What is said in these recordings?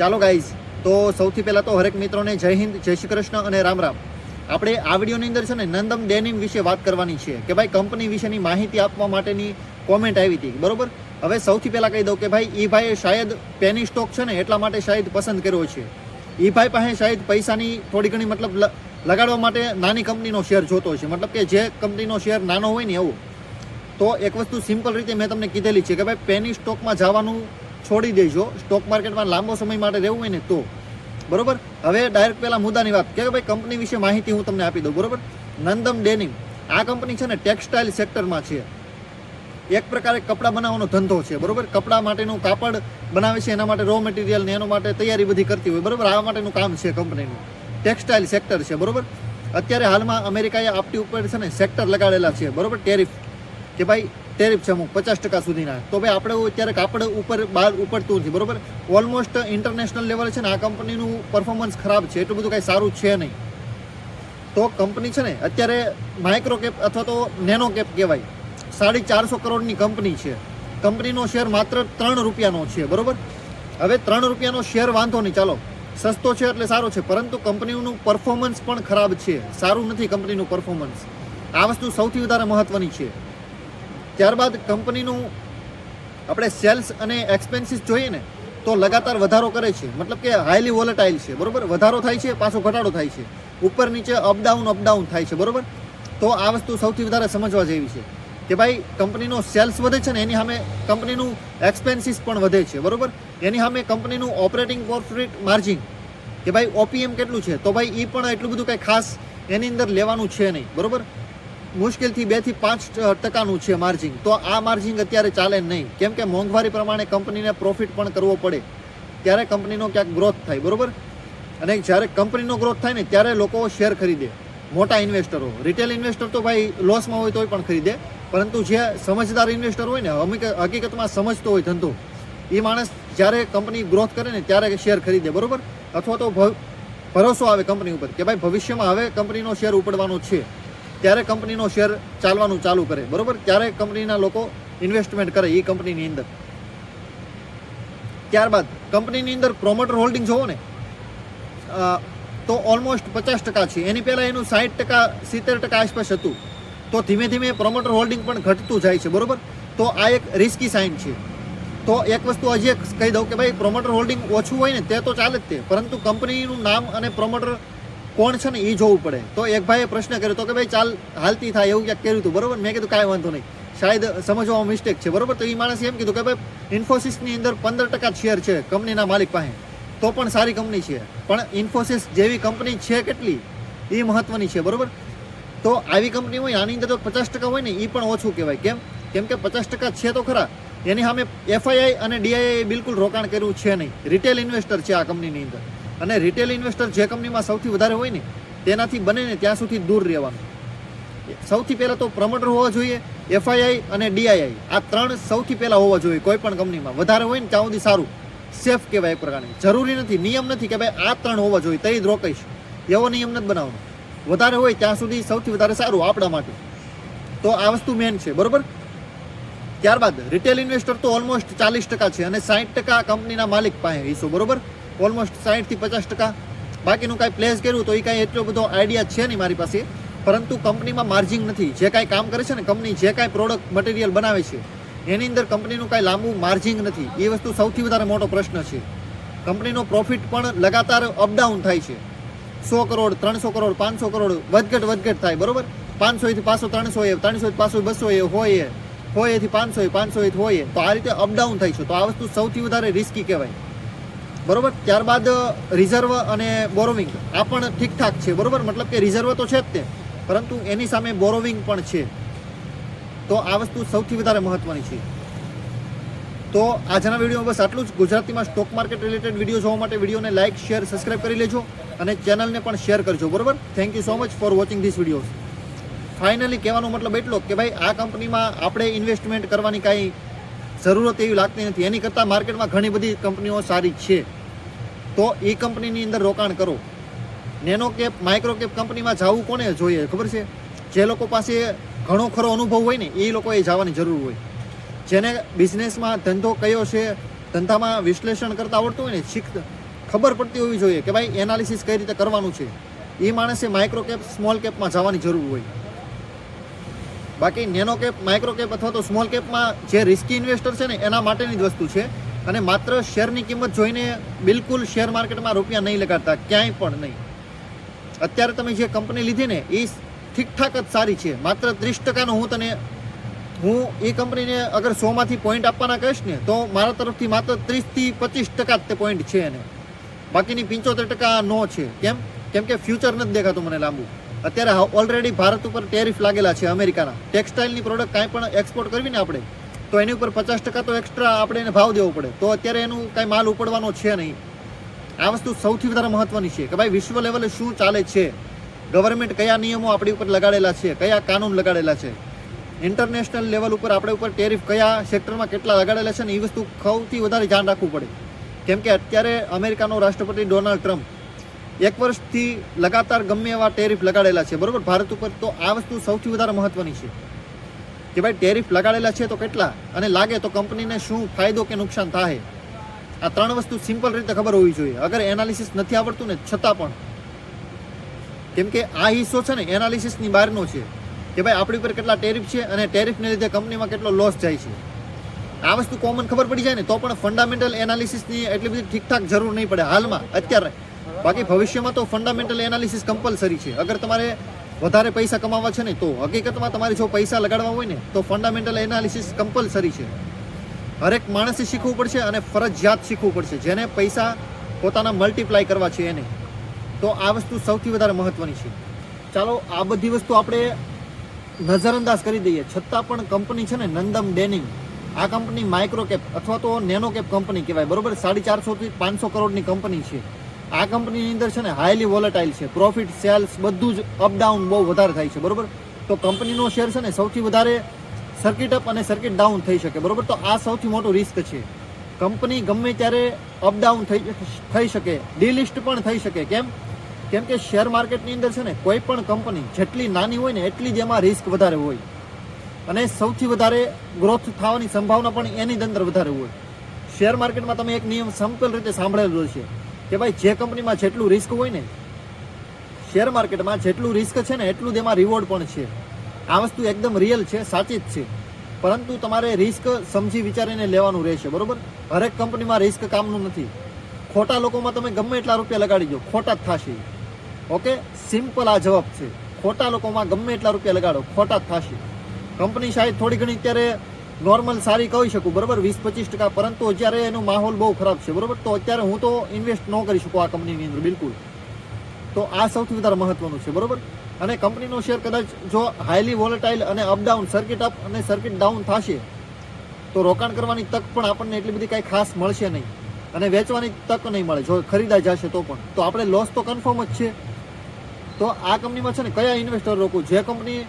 ચાલો ગાઈઝ તો સૌથી પહેલાં તો હરેક મિત્રોને જય હિન્દ, જય શ્રી કૃષ્ણ અને રામ રામ. આપણે આ વિડીયોની અંદર છે ને નંદમ ડેનિમ વિશે વાત કરવાની છે કે ભાઈ કંપની વિશેની માહિતી આપવા માટેની કોમેન્ટ આવી હતી, બરોબર? હવે સૌથી પહેલાં કહી દઉં કે ભાઈ એ ભાઈએ શાયદ પેની સ્ટોક છે ને એટલા માટે શાયદ પસંદ કર્યો છે. એ ભાઈ પાસે શાયદ પૈસાની થોડી ઘણી મતલબ લગાડવા માટે નાની કંપનીનો શેર જોતો છે. મતલબ કે જે કંપનીનો શેર નાનો હોય ને એવું. તો એક વસ્તુ સિમ્પલ રીતે મેં તમને કીધેલી છે કે ભાઈ પેની સ્ટોકમાં જવાનું છોડી દેજો સ્ટોક માર્કેટમાં લાંબો સમય માટે રહેવું હોય ને તો. બરોબર? હવે ડાયરેક્ટ પહેલાં મુદ્દાની વાત. કે ભાઈ કંપની વિશે માહિતી હું તમને આપી દઉં. બરોબર? નંદમ ડેનિમ. આ કંપની છે ને ટેક્સટાઇલ સેક્ટરમાં છે. એક પ્રકારે કપડાં બનાવવાનો ધંધો છે. બરોબર? કપડાં માટેનું કાપડ બનાવે છે. એના માટે રો મટીરિયલ ને એના માટે તૈયારી બધી કરતી હોય. બરોબર? આ માટેનું કામ છે કંપનીનું ટેક્સટાઇલ સેક્ટર છે. બરોબર? અત્યારે હાલમાં અમેરિકાએ આપટી ઉપર છે ને સેક્ટર લગાડેલા છે. બરોબર? ટેરિફ કે ભાઈ ટેરિફ છે અમુક, પચાસ ટકા સુધીના. તો ભાઈ આપણે અત્યારે કાપડ ઉપર બહાર ઉપડતું નથી, બરોબર? ઓલમોસ્ટ ઇન્ટરનેશનલ લેવલે છે ને, આ કંપનીનું પરફોર્મન્સ ખરાબ છે, એટલું બધું કાંઈ સારું છે નહીં. તો કંપની છે ને, અત્યારે માઇક્રો કેપ અથવા તો નેનો કેપ કહેવાય. સાડી ચારસો કરોડની કંપની છે. કંપનીનો શેર માત્ર ત્રણ રૂપિયાનો છે, બરોબર? હવે ત્રણ રૂપિયાનો શેર વાંધો નહીં, ચાલો. સસ્તો છે એટલે સારો છે, પરંતુ કંપનીનું પરફોર્મન્સ પણ ખરાબ છે. સારું નથી કંપનીનું પરફોર્મન્સ આ વસ્તુ સૌથી વધારે મહત્વની છે. ત્યારબાદ કંપનીનું આપણે સેલ્સ અને એક્સપેન્સીસ જોઈએ ને, તો લગાતાર વધારો કરે છે. મતલબ કે હાઈલી વોલેટાઇલ છે, બરોબર? વધારો થાય છે, પાછો ઘટાડો થાય છે. ઉપર નીચે અપડાઉન અપડાઉન થાય છે, બરોબર? તો આ વસ્તુ સૌથી વધારે સમજવા જેવી છે કે ભાઈ કંપનીનો સેલ્સ વધે છે ને, એની સામે કંપનીનું એક્સપેન્સીસ પણ વધે છે, બરોબર? એની સામે કંપનીનું ઓપરેટિંગ પ્રોફિટ માર્જિન કે ભાઈ ઓપીએમ કેટલું છે, તો ભાઈ એ પણ એટલું બધું કંઈ ખાસ એની અંદર લેવાનું છે નહીં, બરોબર? મુશ્કેલથી બેથી પાંચ ટકાનું છે માર્જિન તો આ માર્જિન અત્યારે ચાલે નહીં. કેમ કે મોંઘવારી પ્રમાણે કંપનીને પ્રોફિટ પણ કરવો પડે. ત્યારે કંપનીનો ક્યાંક ગ્રોથ થાય, બરોબર? અને જ્યારે કંપનીનો ગ્રોથ થાય ને, ત્યારે લોકો શેર ખરીદે. મોટા ઇન્વેસ્ટરો રિટેલ ઇન્વેસ્ટર તો ભાઈ લોસમાં હોય તોય પણ ખરીદે. પરંતુ જે સમજદાર ઇન્વેસ્ટર હોય ને હકીકતમાં સમજતો હોય ધંધો એ માણસ જ્યારે કંપની ગ્રોથ કરે ને, ત્યારે શેર ખરીદે, બરોબર? અથવા તો ભરોસો આવે કંપની ઉપર કે ભાઈ ભવિષ્યમાં હવે કંપનીનો શેર ઉપડવાનો છે. ત્યારે કંપનીનો શેર ચાલવાનું ચાલુ કરે, બરોબર? ત્યારે કંપનીના લોકો ઇન્વેસ્ટમેન્ટ કરે એ કંપનીની અંદર. ત્યારબાદ કંપનીની અંદર પ્રોમોટર હોલ્ડિંગ જોવો ને તો ઓલમોસ્ટ પચાસ ટકા છે. એની પહેલાં એનું સાઠ ટકા, સિત્તેર ટકા આસપાસ હતું. તો ધીમે ધીમે પ્રોમોટર હોલ્ડિંગ પણ ઘટતું જાય છે, બરોબર? તો આ એક રિસ્કી સાઇન છે. તો એક વસ્તુ હજી એક કહી દઉં કે ભાઈ પ્રોમોટર હોલ્ડિંગ ઓછું હોય ને, તે તો ચાલે જ તે. પરંતુ કંપનીનું નામ અને પ્રોમોટર કોણ છે ને એ જોવું પડે. તો એક ભાઈએ પ્રશ્ન કર્યો, તો કે ભાઈ ચાલ, હાલતી થાય એવું ક્યાંક કર્યું હતું બરોબર? મેં કીધું, કાંઈ વાંધો નહીં. શાયદ સમજવામાં મિસ્ટેક છે. બરોબર? તો એ માણસે એમ કીધું કે, ભાઈ ઇન્ફોસિસની અંદર પંદર ટકા શેર છે કંપનીના માલિક પાસે. તો પણ સારી કંપની છે. પણ ઇન્ફોસિસ જેવી કંપની છે કેટલી? એ મહત્વની છે. બરોબર? તો આવી કંપની હોય આની અંદર તો પચાસ ટકા હોય ને એ પણ ઓછું કહેવાય. કેમ? કેમ કે પચાસ ટકા છે તો ખરા. એની સામે એફઆઈઆઈ અને ડીઆઈઆઈ બિલકુલ રોકાણ કર્યું છે નહીં. રિટેલ ઇન્વેસ્ટર છે આ કંપનીની અંદર. અને રિટેલ ઇન્વેસ્ટર જે કંપનીમાં સૌથી વધારે હોય ને, તેનાથી બને ને ત્યાં સુધી દૂર રહેવાનું. સૌથી પહેલાં તો પ્રમોટર હોવા જોઈએ એફઆઈઆઈ અને ડીઆઈઆઈ આ ત્રણ સૌથી પહેલાં હોવા જોઈએ કોઈ પણ કંપનીમાં વધારે હોય ને ત્યાં સુધી સારું. સેફ કહેવાય એક પ્રકારની. જરૂરી નથી, નિયમ નથી કે ભાઈ આ ત્રણ હોવા જોઈએ, તઈ જ રોકાઈશ. એવો નિયમ નથી બનાવવાનો. વધારે હોય ત્યાં સુધી સૌથી વધારે સારું આપણા માટે. તો આ વસ્તુ મેન છે, બરોબર? ત્યારબાદ રિટેલ ઇન્વેસ્ટર તો ઓલમોસ્ટ ચાલીસ ટકા છે અને સાઠ ટકા કંપનીના માલિક પાસે હિસ્સો, બરોબર? ઓલમોસ્ટ સાહીઠથી પચાસ ટકા. બાકીનું કાંઈ પ્લેસ કર્યું તો એ કાંઈ એટલો બધો આઈડિયા છે નહીં મારી પાસે. પરંતુ કંપનીમાં માર્જિંગ નથી. જે કાંઈ કામ કરે છે ને કંપની જે કાંઈ પ્રોડક્ટ મટીરિયલ બનાવે છે, એની અંદર કંપનીનું કાંઈ લાંબુ માર્જિંગ નથી. એ વસ્તુ સૌથી વધારે મોટો પ્રશ્ન છે. કંપનીનો પ્રોફિટ પણ લગાતાર અપડાઉન થાય છે. સો કરોડ, ત્રણસો કરોડ, પાંચસો કરોડ, વધઘટ વધઘટ થાય, બરોબર? પાંચસોથી પાછો ત્રણસો એ ત્રણસોથી પાછો બસો એ હોય. હોય એથી પાંચસો એ પાંચસો હોય. તો આ રીતે અપડાઉન થાય છે. તો આ વસ્તુ સૌથી વધારે રિસ્કી કહેવાય. બરોબર? ત્યારબાદ રિઝર્વ અને બોરોવિંગ. આ પણ ઠીકઠાક છે, બરોબર? મતલબ કે રિઝર્વ તો છે જ તે, પરંતુ એની સામે બોરોવિંગ પણ છે. તો આ વસ્તુ સૌથી વધારે મહત્વની છે. તો આજના વિડીયોમાં બસ આટલું જ. ગુજરાતીમાં સ્ટોક માર્કેટ રિલેટેડ વીડિયો જોવા માટે વિડીયોને લાઇક શેર સબસ્ક્રાઇબ કરી લેજો અને ચેનલને પણ શેર કરજો, બરોબર? Thank you so much for watching this videos finally કહેવાનો મતલબ એટલો કે ભાઈ, આ કંપનીમાં આપણે ઇન્વેસ્ટમેન્ટ કરવાની કાંઈ જરૂરત એવી લાગતી નથી. એની કરતાં માર્કેટમાં ઘણી બધી કંપનીઓ સારી છે. તો એ કંપનીની અંદર રોકાણ કરો. નેનો કેપ માઇક્રો કેપ કંપનીમાં જવું કોને જોઈએ, ખબર છે? જે લોકો પાસે ઘણો ખરો અનુભવ હોય ને, એ લોકોએ જવાની જરૂર હોય. જેને બિઝનેસમાં ધંધો કયો છે, ધંધામાં વિશ્લેષણ કરતા આવડતું હોય ને શીખ ખબર પડતી હોવી જોઈએ કે ભાઈ એનાલિસિસ કઈ રીતે કરવાનું છે. એ માણસે માઇક્રો કેપ સ્મોલ કેપમાં જવાની જરૂર હોય. બાકી નેનો કેપ માઇક્રો કેપ અથવા તો સ્મોલ કેપમાં જે રિસ્કી ઇન્વેસ્ટર છે ને, એના માટેની જ વસ્તુ છે. અને માત્ર શેરની કિંમત જોઈને બિલકુલ શેર માર્કેટમાં રૂપિયા નહીં લગાડતા, ક્યાંય પણ નહીં. અત્યારે તમે જે કંપની લીધી ને, એ ઠીકઠાક જ સારી છે. માત્ર ત્રીસ ટકાનો હું તને, હું એ કંપનીને અગર સોમાંથી પોઈન્ટ આપવાના કહીશ ને, તો મારા તરફથી માત્ર ત્રીસથી પચીસ ટકા જ તે પોઈન્ટ છે એને. બાકીની પંચોતેર ટકા નો છે. કેમ? કેમ કે ફ્યુચર નથી દેખાતું મને લાંબુ. અત્યારે ઓલરેડી ભારત ઉપર ટેરિફ લાગેલા છે અમેરિકાના. ટેક્સટાઇલની પ્રોડક્ટ કાંઈ પણ એક્સપોર્ટ કરવી ને આપણે તો એની ઉપર પચાસ ટકા તો એક્સ્ટ્રા આપણે એને ભાવ દેવો પડે. તો અત્યારે એનું કાંઈ માલ ઉપડવાનો છે નહીં. આ વસ્તુ સૌથી વધારે મહત્વની છે કે ભાઈ વિશ્વ લેવલે શું ચાલે છે? ગવર્મેન્ટ કયા નિયમો આપણી ઉપર લગાડેલા છે? કયા કાનૂન લગાડેલા છે? ઇન્ટરનેશનલ લેવલ ઉપર આપણે ઉપર ટેરિફ કયા સેક્ટરમાં કેટલા લગાડેલા છે ને એ વસ્તુ સૌથી વધારે ધ્યાન રાખવું પડે. કેમ કે અત્યારે અમેરિકાનો રાષ્ટ્રપતિ ડોનાલ્ડ ટ્રમ્પ એક વર્ષથી લગાતાર ગમે એવા ટેરિફ લગાડેલા છે. બરાબર? ભારત ઉપર તો આ વસ્તુ સૌથી વધારે મહત્વની છે. કે ભાઈ ટેરિફ લગાડેલા છે તો કેટલા? અને લાગે તો કંપનીને શું ફાયદો કે નુકસાન થાય આ ત્રણ વસ્તુ સિમ્પલ રીતે ખબર હોવી જોઈએ. અગર એનાલિસિસ નથી આવડતું ને, છતાં પણ. કેમ કે આ હિસ્સો છે ને, એનાલિસિસની બહારનો છે. કે ભાઈ આપણી ઉપર કેટલા ટેરિફ છે અને ટેરિફને લીધે કંપનીમાં કેટલો લોસ જાય છે. આ વસ્તુ કોમન ખબર પડી જાય ને, તો પણ ફંડામેન્ટલ એનાલિસિસની એટલી બધી ઠીકઠાક જરૂર નહીં પડે. હાલમાં, અત્યારે. બાકી ભવિષ્યમાં તો ફંડામેન્ટલ એનાલિસિસ કમ્પલસરી છે. અગર તમારે વધારે પૈસા કમાવા છે ને તો હકીકતમાં તમારે જો પૈસા લગાડવા હોય ને, તો ફંડામેન્ટલ એનાલિસિસ કમ્પલસરી છે. હરેક માણસે શીખવું પડશે અને ફરજિયાત શીખવું પડશે. જેને પૈસા પોતાના મલ્ટીપ્લાય કરવા છે એને, તો આ વસ્તુ સૌથી વધારે મહત્વની છે. ચાલો, આ બધી વસ્તુ આપણે નજરઅંદાજ કરી દઈએ. છતાં પણ કંપની છે ને, નંદમ ડેનિંગ. આ કંપની માઇક્રો કેપ અથવા તો નેનો કેપ કંપની કહેવાય. બરોબર? સાડી ચારસોથી પાંચસો કરોડની કંપની છે. આ કંપનીની અંદર છે ને હાઈલી વોલેટાઇલ છે. પ્રોફિટ સેલ્સ બધું જ અપડાઉન બહુ વધારે થાય છે, બરોબર? તો કંપનીનો શેર છે ને સૌથી વધારે સર્કિટ અપ અને સર્કિટ ડાઉન થઈ શકે, બરોબર? તો આ સૌથી મોટો રિસ્ક છે. કંપની ગમે ત્યારે અપડાઉન થઈ થઈ શકે. ડિલિસ્ટ પણ થઈ શકે. કેમ? કેમ કે શેર માર્કેટની અંદર છે ને કોઈ પણ કંપની જેટલી નાની હોય ને એટલી જ એમાં રિસ્ક વધારે હોય. અને સૌથી વધારે ગ્રોથ થવાની સંભાવના પણ એની અંદર વધારે હોય. શેર માર્કેટમાં તમે એક નિયમ સંપૂર્ણ રીતે સાંભળેલો છે. કે ભાઈ જે કંપનીમાં જેટલું રિસ્ક હોય ને શેર માર્કેટમાં જેટલું રિસ્ક છે ને, એટલું તેમાં રિવોર્ડ પણ છે. આ વસ્તુ એકદમ રિયલ છે, સાચી જ છે. પરંતુ તમારે રિસ્ક સમજી વિચારીને લેવાનું રહેશે, બરોબર? હરેક કંપનીમાં રિસ્ક કામનું નથી. ખોટા લોકોમાં તમે ગમે એટલા રૂપિયા લગાડી દો, ખોટા જ થશે. ઓકે? સિમ્પલ આ જવાબ છે. ખોટા લોકોમાં ગમે એટલા રૂપિયા લગાડો, ખોટા જ થશે. કંપની શાયદ થોડી ઘણી અત્યારે નોર્મલ સારી કહી શકું, બરાબર? વીસ, પચીસ ટકા, પરંતુ અત્યારે એનો માહોલ બહુ ખરાબ છે, બરાબર? તો અત્યારે હું તો ઇન્વેસ્ટ ન કરી શકું આ કંપનીની અંદર, બિલકુલ. તો આ સૌથી વધારે મહત્વનું છે, બરાબર? અને કંપનીનો શેર કદાચ જો હાઈલી વોલેટાઇલ અને અપડાઉન સર્કિટ અપ અને સર્કિટ ડાઉન થશે, તો રોકાણ કરવાની તક પણ આપણને એટલી બધી કાંઈ ખાસ મળશે નહીં. અને વેચવાની તક નહીં મળે, જો ખરીદા જશે તો પણ. તો આપણે લોસ તો કન્ફર્મ જ છે. તો આ કંપનીમાં છે ને, કયા ઇન્વેસ્ટર રોકવું જે કંપની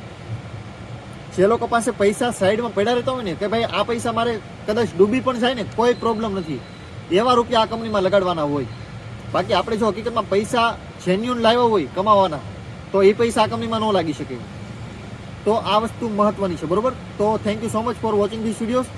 જે લોકો પાસે પૈસા સાઈડમાં પડ્યા રહેતા હોય ને, કે ભાઈ આ પૈસા મારે કદાચ ડૂબી પણ જાય ને, કોઈ પ્રોબ્લેમ નથી. એવા રૂપિયા આ કંપનીમાં લગાડવાના હોય. બાકી આપણે જો હકીકતમાં પૈસા જેન્યુન લાવ્યા હોય, કમાવાના, તો એ પૈસા આ કંપનીમાં ન લાગી શકે. તો આ વસ્તુ મહત્વની છે, બરોબર? તો thank you so much for watching this videos